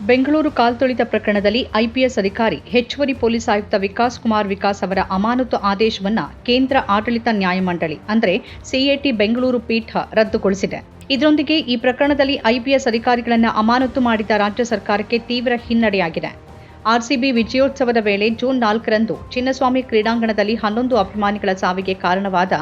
ಬೆಂಗಳೂರು ಕಾಲ್ತುಳಿತ ಪ್ರಕರಣದಲ್ಲಿ ಐಪಿಎಸ್ ಅಧಿಕಾರಿ ಹೆಚ್ಚುವರಿ ಪೊಲೀಸ್ ಆಯುಕ್ತ ವಿಕಾಸ್ ಕುಮಾರ್ ವಿಕಾಸ್ ಅವರ ಅಮಾನತು ಆದೇಶವನ್ನು ಕೇಂದ್ರ ಆಡಳಿತ ನ್ಯಾಯಮಂಡಳಿ ಅಂದರೆ ಸಿಎಟಿ ಬೆಂಗಳೂರು ಪೀಠ ರದ್ದುಗೊಳಿಸಿದೆ. ಇದರೊಂದಿಗೆ ಈ ಪ್ರಕರಣದಲ್ಲಿ ಐಪಿಎಸ್ ಅಧಿಕಾರಿಗಳನ್ನು ಅಮಾನತು ಮಾಡಿದ ರಾಜ್ಯ ಸರ್ಕಾರಕ್ಕೆ ತೀವ್ರ ಹಿನ್ನಡೆಯಾಗಿದೆ. ಆರ್ಸಿಬಿ ವಿಜಯೋತ್ಸವದ ವೇಳೆ ಜೂನ್ ನಾಲ್ಕರಂದು ಚಿನ್ನಸ್ವಾಮಿ ಕ್ರೀಡಾಂಗಣದಲ್ಲಿ ಹನ್ನೊಂದು ಅಭಿಮಾನಿಗಳ ಸಾವಿಗೆ ಕಾರಣವಾದ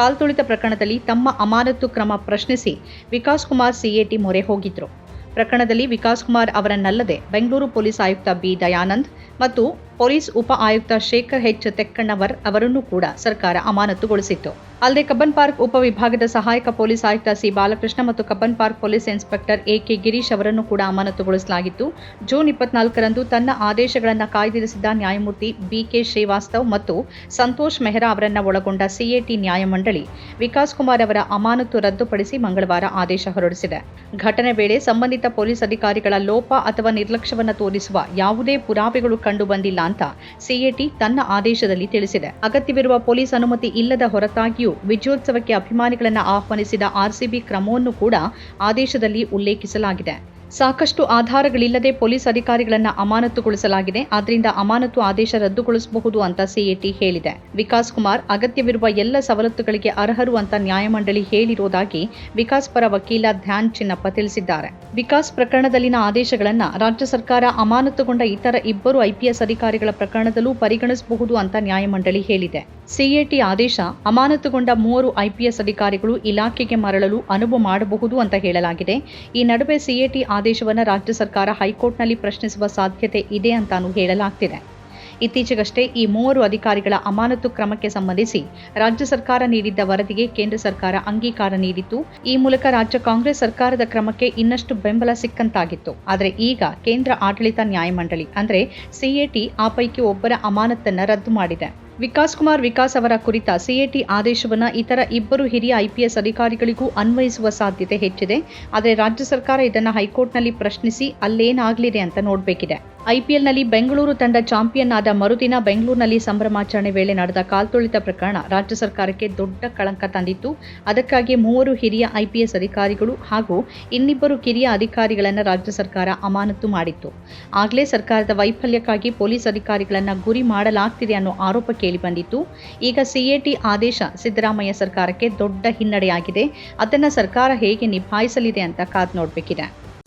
ಕಾಲ್ತುಳಿತ ಪ್ರಕರಣದಲ್ಲಿ ತಮ್ಮ ಅಮಾನತು ಕ್ರಮ ಪ್ರಶ್ನಿಸಿ ವಿಕಾಸ್ ಕುಮಾರ್ ಸಿಎಟಿ ಮೊರೆ ಹೋಗಿದ್ರು. ಪ್ರಕರಣದಲ್ಲಿ ವಿಕಾಸ್ ಕುಮಾರ್ ಅವರನ್ನಲ್ಲದೆ ಬೆಂಗಳೂರು ಪೊಲೀಸ್ ಆಯುಕ್ತ ಬಿ ದಯಾನಂದ್ ಮತ್ತು ಪೊಲೀಸ್ ಉಪ ಆಯುಕ್ತ ಶೇಖರ್ ಹೆಚ್ ತೆಕ್ಕಣ್ಣವರ್ ಅವರನ್ನು ಕೂಡ ಸರ್ಕಾರ ಅಮಾನತುಗೊಳಿಸಿತ್ತು. ಅಲ್ಲದೆ ಕಬ್ಬನ್ ಪಾರ್ಕ್ ಉಪವಿಭಾಗದ ಸಹಾಯಕ ಪೊಲೀಸ್ ಆಯುಕ್ತ ಸಿ ಬಾಲಕೃಷ್ಣ ಮತ್ತು Cubbon park police inspector A K Girish ಅವರನ್ನು ಕೂಡ ಅಮಾನತುಗೊಳಿಸಲಾಗಿತ್ತು. ಜೂನ್ ಇಪ್ಪತ್ನಾಲ್ಕರಂದು ತನ್ನ ಆದೇಶಗಳನ್ನು ಕಾಯ್ದಿರಿಸಿದ ನ್ಯಾಯಮೂರ್ತಿ ಬಿಕೆ ಶ್ರೀವಾಸ್ತವ್ ಮತ್ತು ಸಂತೋಷ್ ಮೆಹ್ರಾ ಅವರನ್ನು ಒಳಗೊಂಡ ಸಿಎಟಿ ನ್ಯಾಯಮಂಡಳಿ ವಿಕಾಸ್ ಕುಮಾರ್ ಅವರ ಅಮಾನತು ರದ್ದುಪಡಿಸಿ ಮಂಗಳವಾರ ಆದೇಶ ಹೊರಡಿಸಿದೆ. ಘಟನೆ ವೇಳೆ ಸಂಬಂಧಿತ ಪೊಲೀಸ್ ಅಧಿಕಾರಿಗಳ ಲೋಪ ಅಥವಾ ನಿರ್ಲಕ್ಷ್ಯವನ್ನು ತೋರಿಸುವ ಯಾವುದೇ ಪುರಾವೆಗಳು ಕಂಡು ಬಂದಿಲ್ಲ. ಅಂತ ಸಿಎಟಿ ತನ್ನ ಆದೇಶದಲ್ಲಿ ತಿಳಿಸಿದೆ. ಅಗತ್ಯವಿರುವ ಪೊಲೀಸ್ ಅನುಮತಿ ಇಲ್ಲದ ಹೊರತಾಗಿಯೂ ವಿಜಯೋತ್ಸವಕ್ಕೆ ಅಭಿಮಾನಿಗಳನ್ನು ಆಹ್ವಾನಿಸಿದ ಆರ್ಸಿಬಿ ಕ್ರಮವನ್ನು ಕೂಡ ಆದೇಶದಲ್ಲಿ ಉಲ್ಲೇಖಿಸಲಾಗಿದೆ. ಸಾಕಷ್ಟು ಆಧಾರಗಳಿಲ್ಲದೆ ಪೊಲೀಸ್ ಅಧಿಕಾರಿಗಳನ್ನು ಅಮಾನತುಗೊಳಿಸಲಾಗಿದೆ. ಆದ್ದರಿಂದ ಅಮಾನತು ಆದೇಶ ರದ್ದುಗೊಳಿಸಬಹುದು ಅಂತ ಸಿಎಟಿ ಹೇಳಿದೆ. ವಿಕಾಸ್ ಕುಮಾರ್, ಅಗತ್ಯವಿರುವ ಎಲ್ಲ ಸವಲತ್ತುಗಳಿಗೆ ಅರ್ಹರು ಅಂತ ನ್ಯಾಯಮಂಡಳಿ ಹೇಳಿರುವುದಾಗಿ ವಿಕಾಸ್ ಪರ ವಕೀಲ ಧ್ಯಾನ್ ಚಿನ್ನಪ್ಪ ತಿಳಿಸಿದ್ದಾರೆ. ವಿಕಾಸ್ ಪ್ರಕರಣದಲ್ಲಿನ ಆದೇಶಗಳನ್ನು ರಾಜ್ಯ ಸರ್ಕಾರ ಅಮಾನತುಗೊಂಡ ಇತರ ಇಬ್ಬರು ಐಪಿಎಸ್ ಅಧಿಕಾರಿಗಳ ಪ್ರಕರಣದಲ್ಲೂ ಪರಿಗಣಿಸಬಹುದು ಅಂತ ನ್ಯಾಯಮಂಡಳಿ ಹೇಳಿದೆ. ಸಿಎಟಿ ಆದೇಶ ಅಮಾನತುಗೊಂಡ ಮೂವರು ಐಪಿಎಸ್ ಅಧಿಕಾರಿಗಳು ಇಲಾಖೆಗೆ ಮರಳಲು ಅನುವು ಮಾಡಬಹುದು ಅಂತ ಹೇಳಲಾಗಿದೆ. ಈ ನಡುವೆ ಸಿಎಟಿ ಆದೇಶವನ್ನು ರಾಜ್ಯ ಸರ್ಕಾರ ಹೈಕೋರ್ಟ್ನಲ್ಲಿ ಪ್ರಶ್ನಿಸುವ ಸಾಧ್ಯತೆ ಇದೆ ಅಂತಾನೂ ಹೇಳಲಾಗ್ತಿದೆ. ಇತ್ತೀಚೆಗಷ್ಟೇ ಈ ಮೂವರು ಅಧಿಕಾರಿಗಳ ಅಮಾನತು ಕ್ರಮಕ್ಕೆ ಸಂಬಂಧಿಸಿ ರಾಜ್ಯ ಸರ್ಕಾರ ನೀಡಿದ್ದ ವರದಿಗೆ ಕೇಂದ್ರ ಸರ್ಕಾರ ಅಂಗೀಕಾರ ನೀಡಿತ್ತು. ಈ ಮೂಲಕ ರಾಜ್ಯ ಕಾಂಗ್ರೆಸ್ ಸರ್ಕಾರದ ಕ್ರಮಕ್ಕೆ ಇನ್ನಷ್ಟು ಬೆಂಬಲ ಸಿಕ್ಕಂತಾಗಿತ್ತು. ಆದರೆ ಈಗ ಕೇಂದ್ರ ಆಡಳಿತ ನ್ಯಾಯಮಂಡಳಿ, ಅಂದರೆ ಸಿಎಟಿ ಆ ಪೈಕಿ ಒಬ್ಬರ ಅಮಾನತನ್ನು ರದ್ದು ಮಾಡಿದೆ. ವಿಕಾಸ್ ಕುಮಾರ್ ವಿಕಾಸ್ ಅವರ ಕುರಿತ ಸಿಎಟಿ ಆದೇಶವನ್ನು ಇತರ ಇಬ್ಬರು ಹಿರಿಯ ಐಪಿಎಸ್ ಅಧಿಕಾರಿಗಳಿಗೂ ಅನ್ವಯಿಸುವ ಸಾಧ್ಯತೆ ಹೆಚ್ಚಿದೆ. ಆದರೆ ರಾಜ್ಯ ಸರ್ಕಾರ ಇದನ್ನು ಹೈಕೋರ್ಟ್ನಲ್ಲಿ ಪ್ರಶ್ನಿಸಿ ಅಲ್ಲೇನಾಗಲಿದೆ ಅಂತ ನೋಡಬೇಕಿದೆ. ಐಪಿಎಲ್ನಲ್ಲಿ ಬೆಂಗಳೂರು ತಂಡ ಚಾಂಪಿಯನ್ ಆದ ಮರುದಿನ ಬೆಂಗಳೂರಿನಲ್ಲಿ ಸಂಭ್ರಮಾಚರಣೆ ವೇಳೆ ನಡೆದ ಕಾಲ್ತುಳಿತ ಪ್ರಕರಣ ರಾಜ್ಯ ಸರ್ಕಾರಕ್ಕೆ ದೊಡ್ಡ ಕಳಂಕ ತಂದಿತ್ತು. ಅದಕ್ಕಾಗಿ ಮೂವರು ಹಿರಿಯ ಐಪಿಎಸ್ ಅಧಿಕಾರಿಗಳು ಹಾಗೂ ಇನ್ನಿಬ್ಬರು ಕಿರಿಯ ಅಧಿಕಾರಿಗಳನ್ನು ರಾಜ್ಯ ಸರ್ಕಾರ ಅಮಾನತು ಮಾಡಿತ್ತು. ಆಗಲೇ ಸರ್ಕಾರದ ವೈಫಲ್ಯಕ್ಕಾಗಿ ಪೊಲೀಸ್ ಅಧಿಕಾರಿಗಳನ್ನು ಗುರಿ ಮಾಡಲಾಗ್ತಿದೆ ಅನ್ನೋ ಆರೋಪ ಕೇಳಿಬಂದಿತ್ತು ಈಗ ಸಿಎಟಿ ಆದೇಶ ಸಿದ್ದರಾಮಯ್ಯ ಸರ್ಕಾರಕ್ಕೆ ದೊಡ್ಡ ಹಿನ್ನಡೆಯಾಗಿದೆ. ಅದನ್ನು ಸರ್ಕಾರ ಹೇಗೆ ನಿಭಾಯಿಸಲಿದೆ ಅಂತ ಕಾದ್ ನೋಡಬೇಕಿದೆ.